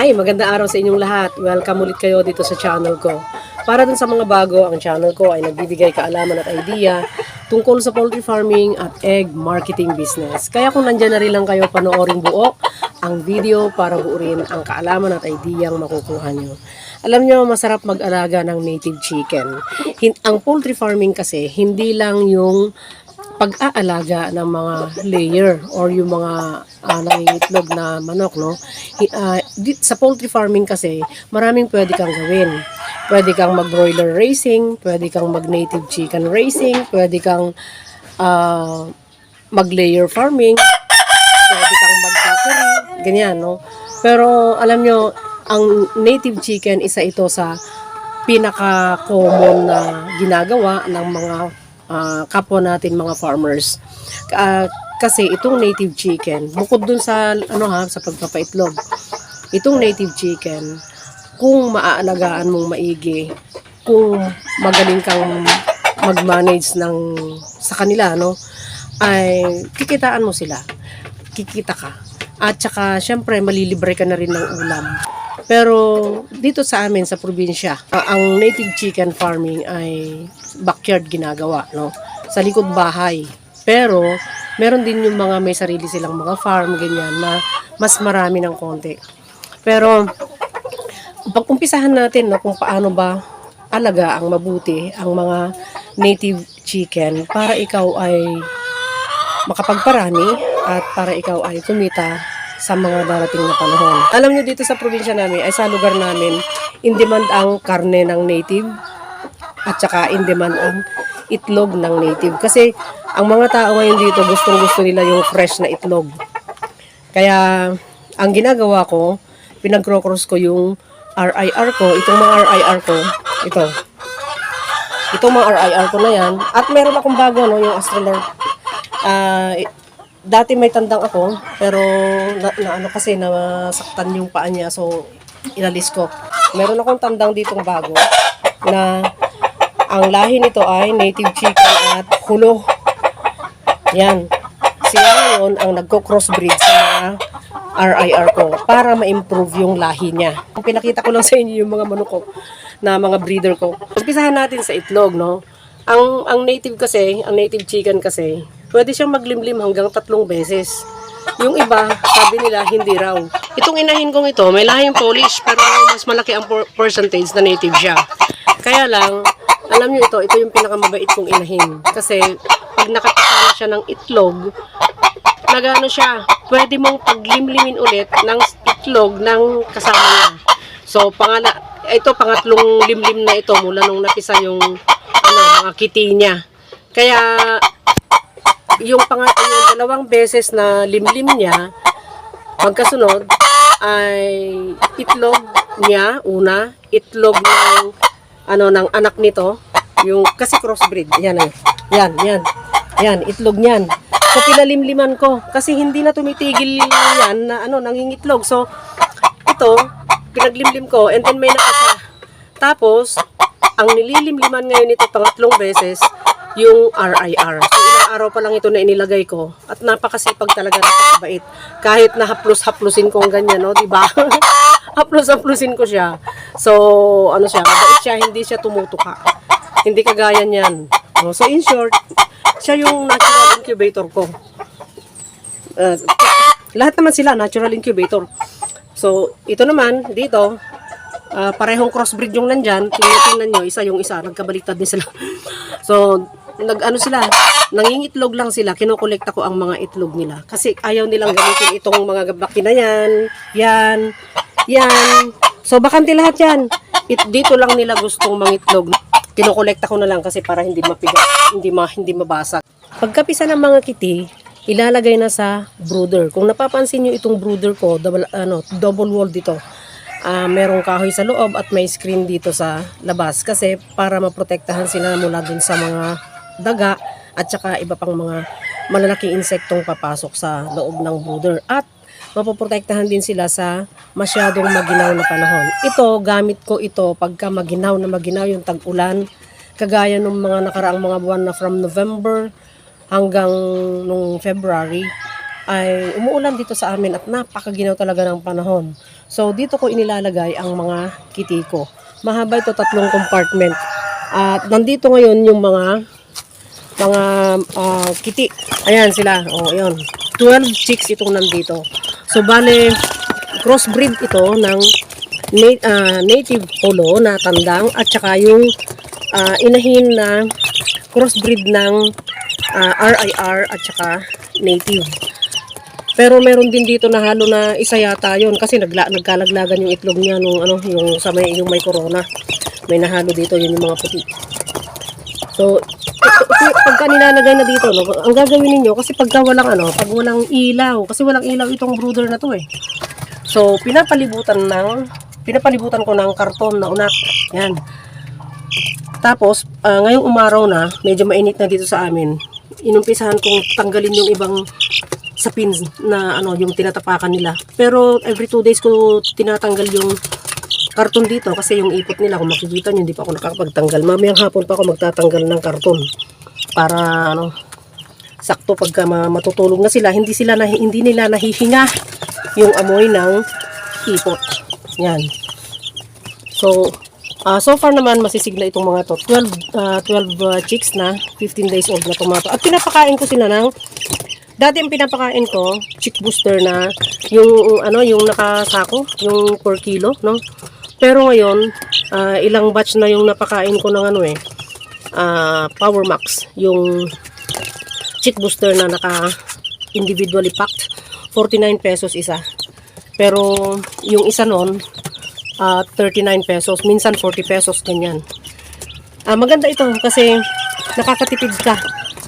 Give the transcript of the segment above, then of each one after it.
Hi, magandang araw sa inyong lahat. Welcome ulit kayo dito sa channel ko. Para dun sa mga bago, ang channel ko ay nagbibigay kaalaman at idea tungkol sa poultry farming at egg marketing business. Kaya kung nandyan na rin lang kayo panoorin buo ang video para buo rin ang kaalaman at idea ang makukuha nyo. Alam nyo, masarap mag-alaga ng native chicken. Hin- ang poultry farming kasi, hindi lang yung pag-aalaga ng mga layer or yung mga uh, nangingitlog na manok, no? Di- sa poultry farming kasi, maraming pwede kang gawin. Pwede kang mag-broiler racing, pwede kang mag-native chicken racing, pwede kang ah, mag-layer farming, pwede kang mag-factory, ganyan, no? Pero alam nyo, ang native chicken, isa ito sa pinaka-common na ginagawa ng mga ah, kapwa natin mga farmers. Ah, kasi itong native chicken, bukod dun sa ano ha, sa pagpapaitlog. Itong native chicken, kung maaalagaan mong maigi, kung magaling kang mag-manage ng sa kanila, no, ay kikitaan mo sila. Kikita ka. At saka, syempre, malilibre ka na rin ng ulam. Pero dito sa amin sa probinsya, ang native chicken farming ay backyard ginagawa, no? Sa likod bahay. Pero meron din yung mga may sarili silang mga farm ganyan na mas marami ng konti. Pero pag-umpisahan natin no, kung paano ba alaga ang mabuti ang mga native chicken para ikaw ay makapagparami at para ikaw ay kumita sa mga darating na panahon. Alam nyo dito sa probinsya namin ay sa lugar namin in demand ang karne ng native at saka in demand ang itlog ng native. Kasi ang mga tao ngayon dito gustong gusto nila yung fresh na itlog. Kaya ang ginagawa ko, pinag-cross ko yung RIR ko, itong mga RIR ko, ito. Itong mga RIR ko na yan. At meron akong bago, no, yung Astrolord. Ah, i- dati may tandang ako, pero na, na ano kasi nasaktan yung paa niya, so inalis ko. Meron akong tandang ditong bago na ang lahi nito ay native chicken at hulo. Yan. Siya ngayon ang nagko-crossbreed sa mga RIR ko para ma-improve yung lahi niya. Ang pinakita ko lang sa inyo yung mga manok ko na mga breeder ko. Umpisahan natin sa itlog, no? Ang ang native kasi, ang native chicken kasi, pwede siyang maglimlim hanggang tatlong beses. Yung iba, sabi nila, hindi raw. Itong inahin kong ito, may lahing Polish, pero mas malaki ang percentage na native siya. Kaya lang, alam niyo ito, ito yung pinakamabait kong inahin. Kasi, pag nakakasama siya ng itlog, nagano siya, pwede mong paglimlimin ulit ng itlog ng kasama niya. So, pangala, ito pangatlong limlim na ito mula nung napisa yung ano, mga kitty niya. Kaya, yung, pang, yung dalawang beses na limlim niya, magkasunod, ay itlog niya, una, itlog ng, ano, ng anak nito, yung, kasi crossbreed, yan, eh. yan, yan, yan, itlog niyan. So, pinalimliman ko, kasi hindi na tumitigil yan na, ano, nangingitlog. So, ito, pinaglimlim ko, and then may nakasa. Tapos, ang nililimliman ngayon ito pangatlong beses, yung RIR. So, ilang araw pa lang ito na inilagay ko. At napakasipag talaga, napakabait. Kahit na haplos-haplusin ko ang ganyan, no? Diba? haplos-haplusin ko siya. So, ano siya, mabait siya, hindi siya tumutuka. Hindi kagaya niyan. No? So, in short, siya yung natural incubator ko. Uh, lahat naman sila, natural incubator. So, ito naman, dito, ah, parehong crossbreed yung nandyan. Tingnan nyo, isa yung isa, nagkabaliktad din sila. so, nag-ano sila, nangingitlog lang sila, kinukolekta ko ang mga itlog nila. Kasi ayaw nilang gamitin itong mga baki na yan, yan, yan. So, bakante lahat yan. It, dito lang nila gustong mangitlog. Kinukolekta ko na lang kasi para hindi mapigat, hindi, ma, hindi mabasag. Pagkapisa ng mga kiti, ilalagay na sa brooder. Kung napapansin nyo itong brooder ko, double, ano, double wall dito. Ah, merong kahoy sa loob at may screen dito sa labas kasi para maprotektahan sila mula dun sa mga daga at saka iba pang mga malalaking insektong papasok sa loob ng brooder at mapoprotektahan din sila sa masyadong maginaw na panahon. Ito, gamit ko ito pagka maginaw na maginaw yung tag-ulan kagaya ng mga nakaraang mga buwan na from November hanggang nung February ay umuulan dito sa amin at napakaginaw talaga ng panahon. So, dito ko inilalagay ang mga kitty ko. Mahaba ito, tatlong compartment. At nandito ngayon yung mga mga ah, kitty. Ayan sila. Oh, ayun. 12 chicks itong nandito. So, bale, crossbreed ito ng na- ah, native polo na tandang at saka yung ah, inahin na crossbreed ng ah, RIR at saka native. Pero meron din dito na halo na isa yata yon kasi nagla, nagkalaglagan yung itlog niya nung ano yung sa may yung may corona. May nahalo dito yun yung mga puti. So pagka nilalagay na dito, no, ang gagawin ninyo kasi pagka walang ano, pag walang ilaw, kasi walang ilaw itong brooder na to eh. So pinapalibutan ng pinapalibutan ko ng karton na unak. Yan. Tapos, ah, ngayong umaraw na, medyo mainit na dito sa amin. Inumpisahan kong tanggalin yung ibang sa pins na ano, yung tinatapakan nila. Pero every two days ko tinatanggal yung karton dito kasi yung ipot nila, kung makikita nyo, hindi pa ako nakakapagtanggal. Mamayang hapon pa ako magtatanggal ng karton para ano, sakto pagka ma- matutulog na sila, hindi sila na, hindi nila nahihinga yung amoy ng ipot. Yan. So, ah, so far naman masisigla itong mga to. 12, ah, 12 ah, chicks na, 15 days old na tomato. At pinapakain ko sila ng Dati ang pinapakain ko, chick booster na yung ano, yung nakasako, yung per kilo, no? Pero ngayon, ah, ilang batch na yung napakain ko ng ano eh, ah, Power Max, yung chick booster na naka individually packed, 49 pesos isa. Pero yung isa nun, ah, 39 pesos, minsan 40 pesos ganyan. Ah, maganda ito kasi nakakatipid ka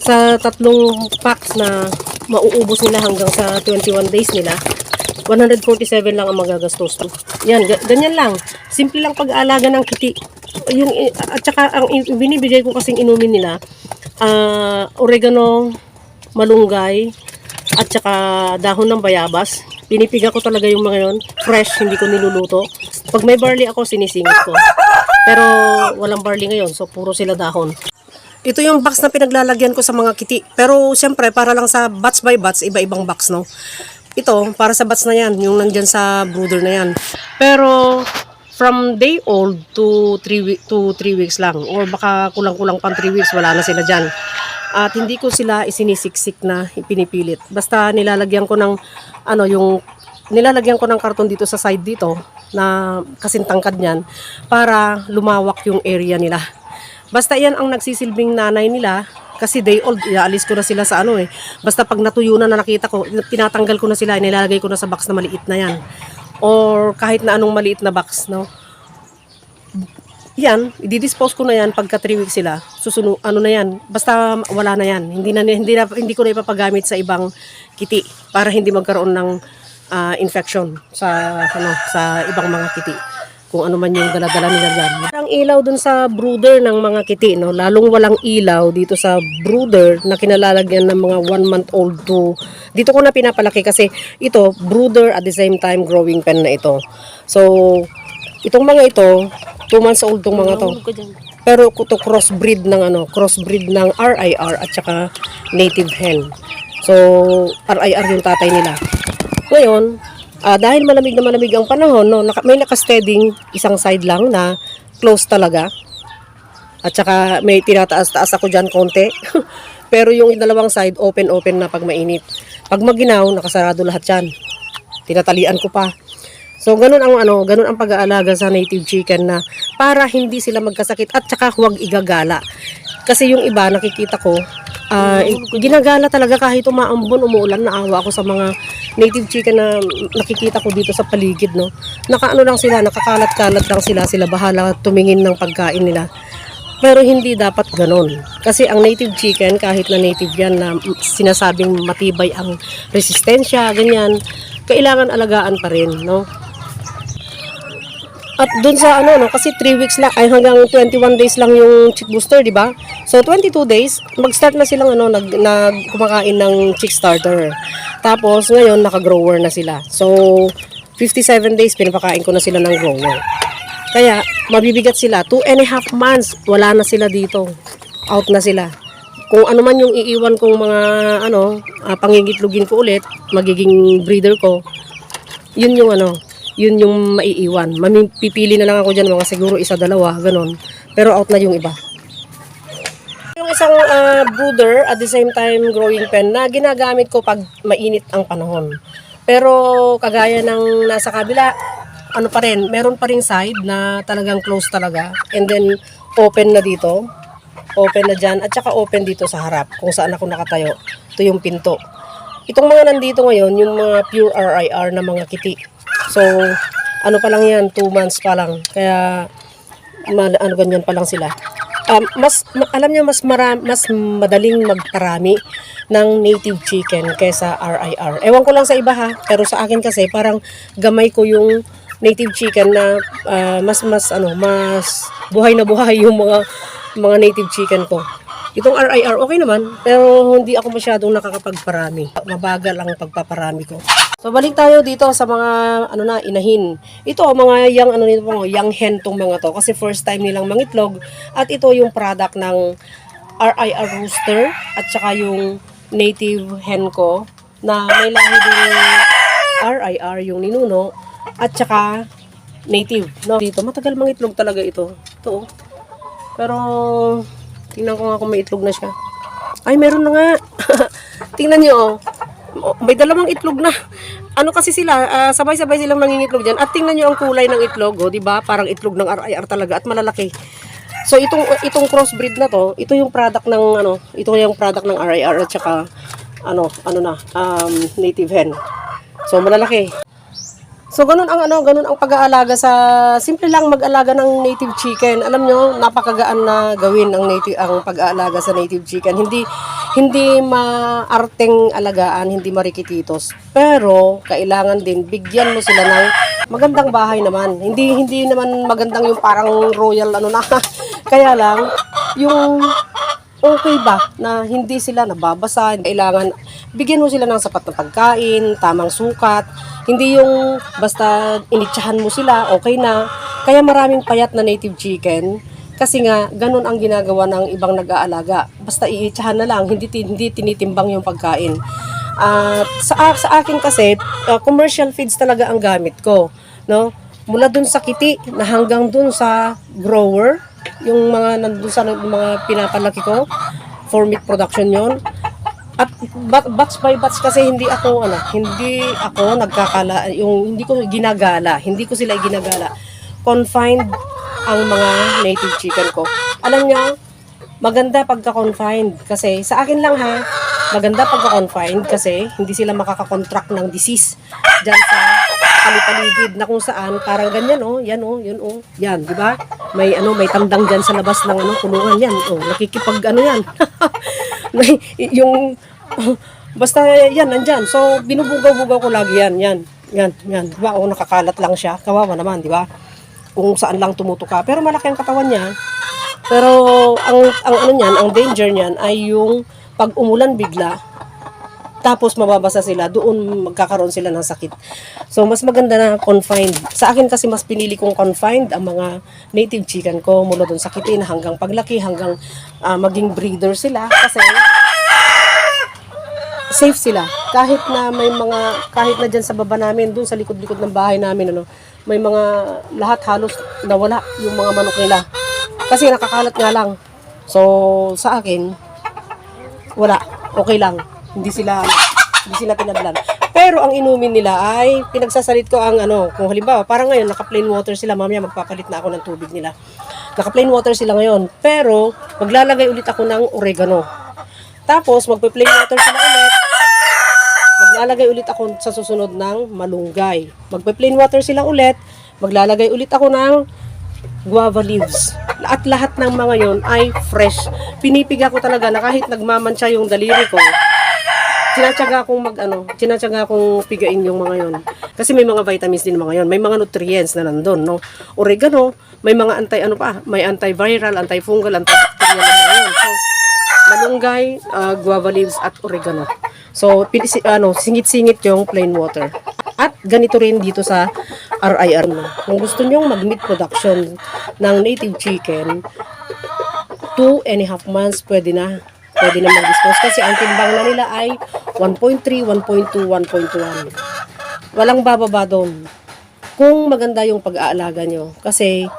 sa tatlong packs na mauubos nila hanggang sa 21 days nila. 147 lang ang magagastos mo. Yan, ga- ganyan lang. Simple lang pag-aalaga ng kiti. Yung, at saka ang binibigay ko kasing inumin nila, ah, oregano, malunggay, at saka dahon ng bayabas. Pinipiga ko talaga yung mga yon fresh, hindi ko niluluto. Pag may barley ako, sinisingit ko. Pero walang barley ngayon, so puro sila dahon. Ito yung box na pinaglalagyan ko sa mga kiti. Pero siyempre, para lang sa batch by batch, iba-ibang box, no? Ito, para sa batch na yan, yung nandyan sa brooder na yan. Pero, from day old to 3 week, to 3 weeks lang. Or baka kulang-kulang pang 3 weeks, wala na sila dyan. At hindi ko sila isinisiksik na ipinipilit. Basta nilalagyan ko ng, ano, yung, nilalagyan ko ng karton dito sa side dito, na kasing tangkad niyan, para lumawak yung area nila. Basta yan ang nagsisilbing nanay nila kasi day old, iaalis ko na sila sa ano eh. Basta pag natuyo na na nakita ko, tinatanggal ko na sila, nilalagay ko na sa box na maliit na yan. Or kahit na anong maliit na box, no? Yan, i-dispose ko na yan pagka 3 weeks sila. Susuno, ano na yan, basta wala na yan. Hindi na hindi na, hindi ko na ipapagamit sa ibang kiti para hindi magkaroon ng ah, infection sa ano sa ibang mga kiti kung ano man yung daladala nila dyan. Ang ilaw dun sa brooder ng mga kiti, no? lalong walang ilaw dito sa brooder na kinalalagyan ng mga 1 month old to, dito ko na pinapalaki kasi ito, brooder at the same time growing pen na ito. So, itong mga ito, 2 months old tong mga to. Pero to crossbreed ng ano, crossbreed ng RIR at saka native hen. So, RIR yung tatay nila. Ngayon, ah, dahil malamig na malamig ang panahon, no, naka, may naka-steading isang side lang na close talaga. At saka may tinataas-taas ako dyan konti. Pero yung dalawang side, open-open na pag mainit. Pag maginaw, nakasarado lahat yan. Tinatalian ko pa. So, ganun ang ano, ganun ang pag-aalaga sa native chicken na para hindi sila magkasakit at saka huwag igagala. Kasi yung iba, nakikita ko, ah, ginagala talaga kahit umaambon, umuulan, naawa ako sa mga native chicken na nakikita ko dito sa paligid, no. Nakaano lang sila, nakakalat-kalat lang sila, sila bahala tumingin ng pagkain nila. Pero hindi dapat ganon. Kasi ang native chicken, kahit na native yan na sinasabing matibay ang resistensya, ganyan, kailangan alagaan pa rin, no? At dun sa ano, no, kasi 3 weeks lang, ay hanggang 21 days lang yung chick booster, di ba? So, 22 days, mag-start na silang ano, nag, nag kumakain ng chick starter. Tapos, ngayon, naka-grower na sila. So, 57 days, pinapakain ko na sila ng grower. Kaya, mabibigat sila. Two and a half months, wala na sila dito. Out na sila. Kung ano man yung iiwan kong mga, ano, uh, pangingitlugin ko ulit, magiging breeder ko, yun yung ano, yun yung maiiwan. Mami, pipili na lang ako dyan, mga siguro isa, dalawa, ganun. Pero out na yung iba. Yung isang ah, brooder at the same time growing pen na ginagamit ko pag mainit ang panahon. Pero kagaya ng nasa kabila, ano pa rin, meron pa rin side na talagang close talaga. And then open na dito. Open na dyan. At saka open dito sa harap kung saan ako nakatayo. Ito yung pinto. Itong mga nandito ngayon, yung mga pure RIR na mga kiti. So, ano pa lang yan, 2 months pa lang. Kaya, ma- ano ganyan pa lang sila. Um, mas ma- alam niyo mas mara, mas madaling magparami ng native chicken kaysa RIR. Ewan ko lang sa iba ha, pero sa akin kasi parang gamay ko yung native chicken na ah, mas mas ano, mas buhay na buhay yung mga mga native chicken ko. Itong RIR okay naman, pero hindi ako masyadong nakakapagparami. Mabagal ang pagpaparami ko. So balik tayo dito sa mga ano na inahin. Ito mga young ano nito mga young hen tong mga to kasi first time nilang mangitlog at ito yung product ng RIR rooster at saka yung native hen ko na may lahi din RIR yung ninuno at saka native no dito matagal mangitlog talaga ito. Ito oh. Pero tingnan ko nga kung may itlog na siya. Ay meron na nga. Tingnan niyo oh. Oh, may dalawang itlog na. Ano kasi sila, ah, sabay-sabay silang nangingitlog diyan. At tingnan niyo ang kulay ng itlog, oh, 'di ba? Parang itlog ng RIR talaga at malalaki. So itong itong crossbreed na to, ito yung product ng ano, ito yung product ng RIR at saka ano, ano na, um, native hen. So malalaki. So ganun ang ano, ganun ang pag-aalaga sa simple lang mag-alaga ng native chicken. Alam nyo, napakagaan na gawin ang native ang pag-aalaga sa native chicken. Hindi hindi maarteng alagaan, hindi marikititos. Pero kailangan din bigyan mo sila ng magandang bahay naman. Hindi hindi naman magandang yung parang royal ano na. Kaya lang yung okay ba na hindi sila nababasa, kailangan bigyan mo sila ng sapat na pagkain, tamang sukat, hindi yung basta initsahan mo sila, okay na. Kaya maraming payat na native chicken kasi nga ganun ang ginagawa ng ibang nag-aalaga. Basta iitsahan na lang, hindi hindi tinitimbang yung pagkain. At sa sa akin kasi uh, commercial feeds talaga ang gamit ko, no? Mula dun sa kiti na hanggang dun sa grower, yung mga nandun sa mga pinapalaki ko for meat production yon at bat- batch by batch kasi hindi ako ano hindi ako nagkakala yung hindi ko ginagala hindi ko sila ginagala. Confined ang mga native chicken ko. Alam niyo maganda pagka confined kasi sa akin lang ha maganda pagka confined kasi hindi sila makakakontract ng disease diyan sa palipaligid na kung saan parang ganyan oh yan oh yun oh yan di ba? May ano may tandang diyan sa labas ng ano kulungan yan oh nakikipag ano yan. May yung basta yan nandyan. So binubugaw-bugaw ko lagi yan yan yan yan. Di ba oh nakakalat lang siya. Kawawa naman di ba? Kung saan lang tumutuka. Pero malaki ang katawan niya. Pero ang ang ano niyan ang danger niyan ay yung pag umulan bigla tapos mababasa sila, doon magkakaroon sila ng sakit. So, mas maganda na confined. Sa akin kasi mas pinili kong confined ang mga native chicken ko mula doon sa kitin hanggang paglaki, hanggang ah, maging breeder sila. Kasi safe sila. Kahit na may mga, kahit na dyan sa baba namin, doon sa likod-likod ng bahay namin, ano, may mga lahat halos nawala yung mga manok nila. Kasi nakakalat nga lang. So, sa akin, wala. Okay lang. Hindi sila hindi sila tinablan. Pero ang inumin nila ay pinagsasalit ko ang ano, kung halimbawa, parang ngayon naka plain water sila, mamaya magpapalit na ako ng tubig nila. Naka plain water sila ngayon, pero maglalagay ulit ako ng oregano. Tapos magpe-plain water sila ulit. Maglalagay ulit ako sa susunod ng malunggay. Magpe-plain water sila ulit. Maglalagay ulit ako ng guava leaves. At lahat ng mga yon ay fresh. Pinipiga ko talaga na kahit nagmamansya yung daliri ko, tinatsaga akong mag ano, tinatsaga akong pigain yung mga yon. Kasi may mga vitamins din mga yon, may mga nutrients na nandun, no. Oregano, may mga anti ano pa, may antiviral, antifungal, antibacterial na mga yon. So, malunggay, ah, guava leaves at oregano. So, pinisi, ano, singit-singit yung plain water. At ganito rin dito sa RIR mo. Kung gusto nyong mag-meat production ng native chicken, two and a half months pwede na pwede na mag-dispose kasi ang timbang na nila ay 1.3, 1.2, 1.1. Walang bababa doon. kung maganda yung pag-aalaga nyo. Kasi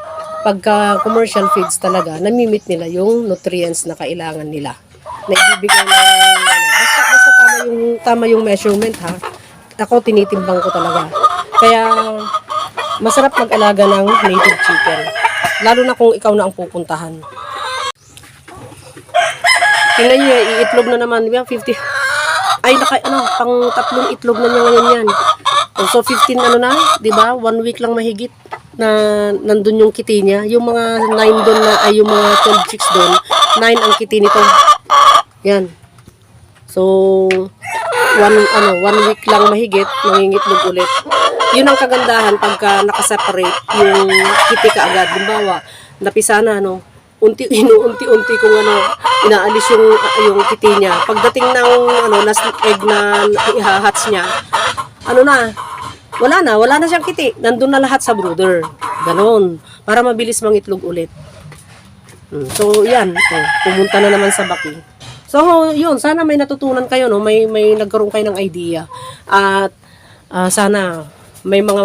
pagka commercial feeds talaga, namimit nila yung nutrients na kailangan nila. Na ibibigay ng, ano, basta, basta tama yung, tama yung measurement ha. Ako, tinitimbang ko talaga. Kaya, masarap mag-alaga ng native chicken. Lalo na kung ikaw na ang pupuntahan. Tingnan nyo, iitlog na naman. Yan, 50. Ay, naka, ano, pang tatlong itlog na niya ngayon yan. So, 15 ano na, di ba? One week lang mahigit na nandun yung kiti niya. Yung mga 9 doon na, ay yung mga 12 chicks doon, 9 ang kiti nito. Yan. So, one, ano, one week lang mahigit, mangingitlog ulit. Yun ang kagandahan pagka nakaseparate yung kiti ka agad. Halimbawa, napisa na, ano, unti inuunti-unti kung ano inaalis yung yung kiti niya. Pagdating ng ano last egg na ihahatch niya ano na wala na wala na siyang kiti. Nandun na lahat sa brooder ganon. Para mabilis mangitlog ulit. Hmm, so yan. Oh, pumunta na naman sa baki. So yun sana may natutunan kayo no? May may nagkaroon kayo ng idea. At ah, sana may mga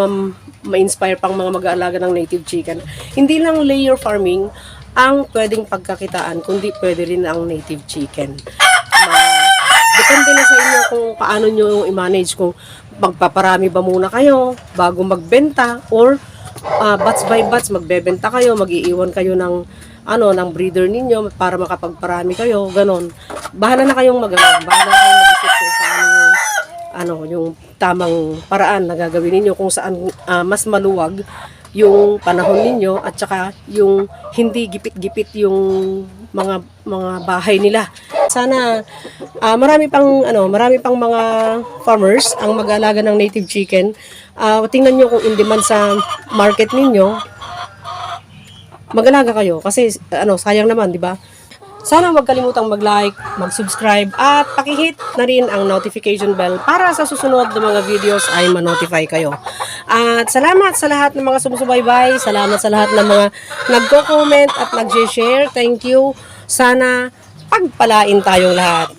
ma-inspire pang mga mag-aalaga ng native chicken. Hindi lang layer farming ang pwedeng pagkakitaan, kundi pwede rin ang native chicken. Depende na sa inyo kung paano nyo i-manage, kung magpaparami ba muna kayo bago magbenta or ah, batch by batch magbebenta kayo, mag-iiwan kayo ng ano ng breeder ninyo para makapagparami kayo, ganon. Bahala na kayong mag bahala na kayong mag-isip kung paano ano, yung tamang paraan na gagawin ninyo kung saan ah, mas maluwag yung panahon ninyo at saka yung hindi gipit-gipit yung mga mga bahay nila. Sana ah, marami pang ano, marami pang mga farmers ang mag-aalaga ng native chicken. Ah, tingnan niyo kung in demand sa market ninyo. Mag-alaga kayo kasi ano, sayang naman, di ba? Sana huwag kalimutang mag-like, mag-subscribe, at pakihit na rin ang notification bell para sa susunod na mga videos ay ma-notify kayo. At salamat sa lahat ng mga sumusubaybay, salamat sa lahat ng mga nagko-comment at nag-share. Thank you. Sana pagpalain tayong lahat.